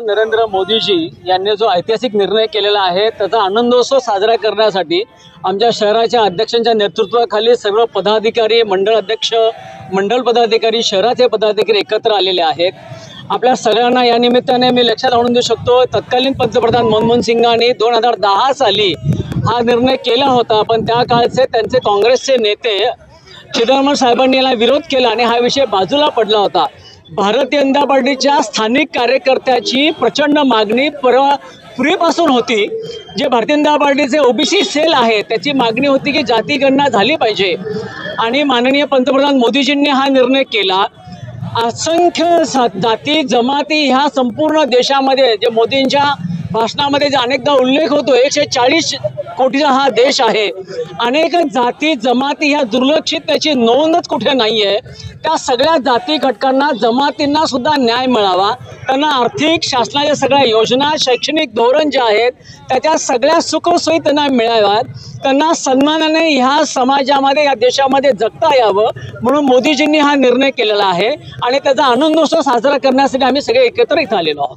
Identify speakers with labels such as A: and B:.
A: नरेंद्र मोदीजी यांनी जो ऐतिहासिक निर्णय केलेला आहे त्याचा आनंदोत्सव साजरा करण्यासाठी आमच्या शहराच्या अध्यक्षांच्या नेतृत्वाखाली सर्व पदाधिकारी मंडळ अध्यक्ष मंडळ पदाधिकारी शहराचे पदाधिकारी एकत्र आलेले आहेत. आपल्या सगळ्यांना या निमित्ताने मी लक्षात आणून देऊ शकतो तत्कालीन पंतप्रधान मनमोहन सिंगांनी दोन हजार दहा साली हा निर्णय केला होता पण त्या काळचे त्यांचे काँग्रेसचे नेते चिदंबरम साहेबांनी याला विरोध केला आणि हा विषय बाजूला पडला होता. भारतीय जनता पार्टीच्या स्थानिक कार्यकर्त्याची प्रचंड मागणी परवा पूर्वीपासून होती. जे भारतीय जनता पार्टीचे ओबीसी सेल आहे त्याची मागणी होती की जातीगणना झाली पाहिजे. आणि माननीय पंतप्रधान मोदीजींनी हा निर्णय केला. असंख्य सा- जाती जमाती ह्या संपूर्ण देशामध्ये जे मोदींच्या भाषणामध्ये जे अनेकदा उल्लेख होतो एकशे चाळीस कोटीचा हा देश आहे. अनेक जाती जमाती ह्या दुर्लक्षित त्याची नोंदच कुठे नाही आहे त्या सगळ्या जाती घटकांना जमातींना सुद्धा न्याय मिळावा. त्यांना आर्थिक शासनाच्या सगळ्या योजना शैक्षणिक धोरण जे आहेत त्याच्या सगळ्या सुखसोयी त्यांना मिळाव्यात. त्यांना सन्मानाने ह्या समाजामध्ये या देशामध्ये जगता यावं म्हणून मोदीजींनी हा निर्णय केलेला आहे. आणि त्याचा आनंदोत्सव साजरा करण्यासाठी आम्ही सगळे एकत्र इथं आलेलो आहोत.